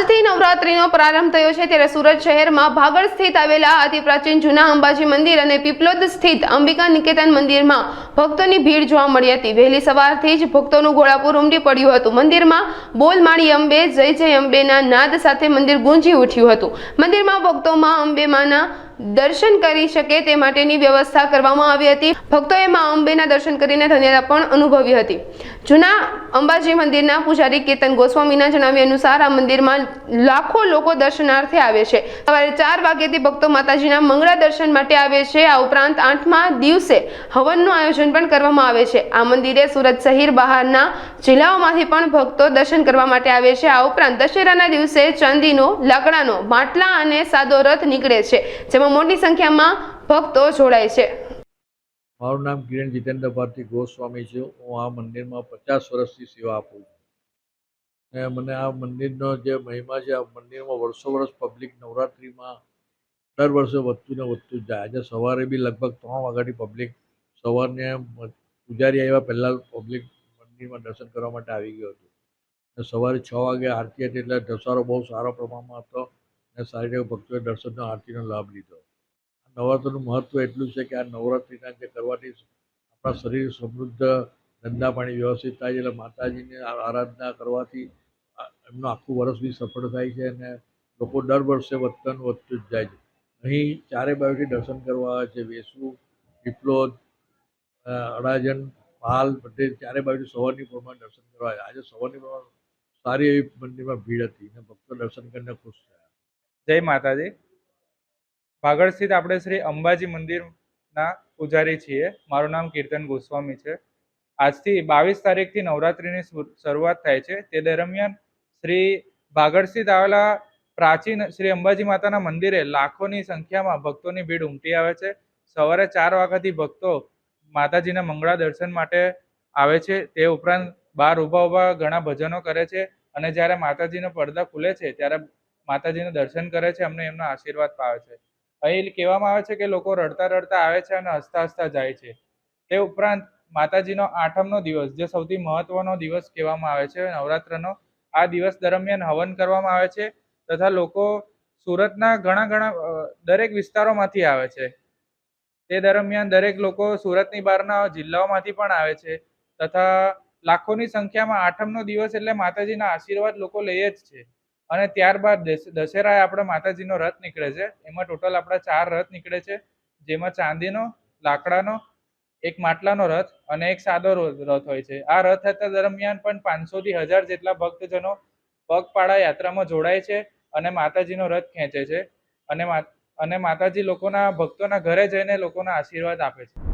આજથી નવરાત્રીનો પ્રારંભ થયો છે ત્યારે સુરત શહેરમાં ભાગળ સ્થિત આવેલા અતિ પ્રાચીન જૂના અંબાજી મંદિર અને પીપલોદ સ્થિત અંબિકા નિકેતન મંદિરમાં ભક્તોની ભીડ જોવા મળી હતી. વહેલી સવારથી જ ભક્તોનું ઘોડાપુર ઉમટી પડ્યું હતું. મંદિરમાં બોલ માણી અંબે, જય જય અંબેના નાદ સાથે મંદિર ગુંજી ઉઠ્યું હતું. મંદિરમાં ભક્તોમાં અંબે માના દર્શન કરી શકે તે માટેની વ્યવસ્થા કરવામાં આવી હતી. ભક્તોએ માં અંબેના દર્શન કરીને ધન્યતા પણ અનુભવી હતી. જૂના અંબાજી મંદિરના પૂજારી કેતન ગોસ્વામીના જણાવ્યા અનુસાર આ મંદિરમાં લાખો લોકો દર્શનાર્થે આવે છે. સવારે ચાર વાગ્યાથી ભક્તો માતાજીના મંગળા દર્શન માટે આવે છે. આ ઉપરાંત આઠમા દિવસે હવનનું આયોજન પણ કરવામાં આવે છે. આ મંદિરે સુરત શહેર બહારના જિલ્લાઓમાંથી પણ ભક્તો દર્શન કરવા માટે આવે છે. આ ઉપરાંત દશેરાના દિવસે ચાંદીનો, લાકડાનો માટલા અને સાદો રથ નીકળે છે, જેમાં મોટી સંખ્યામાં ભક્તો જોડાય છે. મારું નામ કિરણ જીતેન્દ્ર ભારતી ગોસ્વામી છે. હું આ મંદિરમાં પચાસ વર્ષથી સેવા આપું છું. મને આ મંદિરનો જે મહિમા છે, આ મંદિરમાં વર્ષો વર્ષ પબ્લિક નવરાત્રિમાં દર વર્ષે વધતું ને વધતું જાય. આજે સવારે બી લગભગ ત્રણ વાગ્યાની પબ્લિક સવારને પૂજારી આવ્યા પહેલાં પબ્લિક મંદિરમાં દર્શન કરવા માટે આવી ગયું હતું. અને સવારે છ વાગે આરતી હતી એટલે ધસારો બહુ સારા પ્રમાણમાં હતો અને સારી રીતે ભક્તોએ દર્શનનો, આરતીનો લાભ લીધો. નવરાત્રનું મહત્ત્વ એટલું છે કે આ નવરાત્રિના જે કરવાથી આપણા શરીર સમૃદ્ધ ધંધા પાણી વ્યવસ્થિત થાય છે એટલે માતાજીની આરાધના કરવાથી એમનું આખું વર્ષ બી સફળ થાય છે અને લોકો દર વર્ષે વધતાનું વધતું જ જાય છે. અહીં ચારે બાજુથી દર્શન કરવા આવે છે. વેસુ પીપલોદ અડાજણ, પાલ, બધે ચારે બાજુ સવારની પ્રમાણે દર્શન કરવા આજે સવારની સારી એવી મંદિરમાં ભીડ હતી અને ભક્તો દર્શન કરીને ખુશ થયા. જય માતાજી. ભાગળ સ્થિત આપણે શ્રી અંબાજી મંદિરના પૂજારી છીએ. મારું નામ કીર્તન ગોસ્વામી છે. આજથી બાવીસ તારીખથી નવરાત્રિની શરૂઆત થાય છે. તે દરમિયાન શ્રી ભાગળ સ્થિત આવેલા પ્રાચીન શ્રી અંબાજી માતાના મંદિરે લાખોની સંખ્યામાં ભક્તોની ભીડ ઉમટી આવે છે. સવારે ચાર વાગ્યાથી ભક્તો માતાજીના મંગળા દર્શન માટે આવે છે, તે ઉપરાંત બહાર ઊભા ઊભા ઘણા ભજનો કરે છે અને જ્યારે માતાજીનો પડદા ખુલે છે ત્યારે માતાજીના દર્શન કરે છે, અમને એમના આશીર્વાદ પાવે છે. અહીં કહેવામાં આવે છે કે લોકો રડતા રડતા આવે છે અને હસતા હસતા જાય છે. તે ઉપરાંત માતાજીનો આઠમનો દિવસ, જે સૌથી મહત્વનો દિવસ કહેવામાં આવે છે, નવરાત્રનો, આ દિવસ દરમિયાન હવન કરવામાં આવે છે તથા લોકો સુરતના ઘણા ઘણા દરેક વિસ્તારોમાંથી આવે છે. તે દરમિયાન દરેક લોકો સુરતની બહારના જિલ્લાઓમાંથી પણ આવે છે તથા લાખોની સંખ્યામાં આઠમનો દિવસ એટલે માતાજીના આશીર્વાદ લોકો લઈએ જ છે. અને ત્યારબાદ દશેરાએ આપણે માતાજીનો રથ નીકળે છે. એમાં ટોટલ આપણા ચાર રથ નીકળે છે. જેમાં ચાંદીનો, લાકડાનો, એક માટલાનો રથ અને એક સાદો રથ હોય છે. આ રથયાત્રા દરમિયાન પણ પાંચસોથી હજાર જેટલા ભક્તજનો પગપાળા યાત્રામાં જોડાય છે અને માતાજીનો રથ ખેંચે છે. અને અને માતાજી લોકોના ભક્તોના ઘરે જઈને લોકોના આશીર્વાદ આપે છે.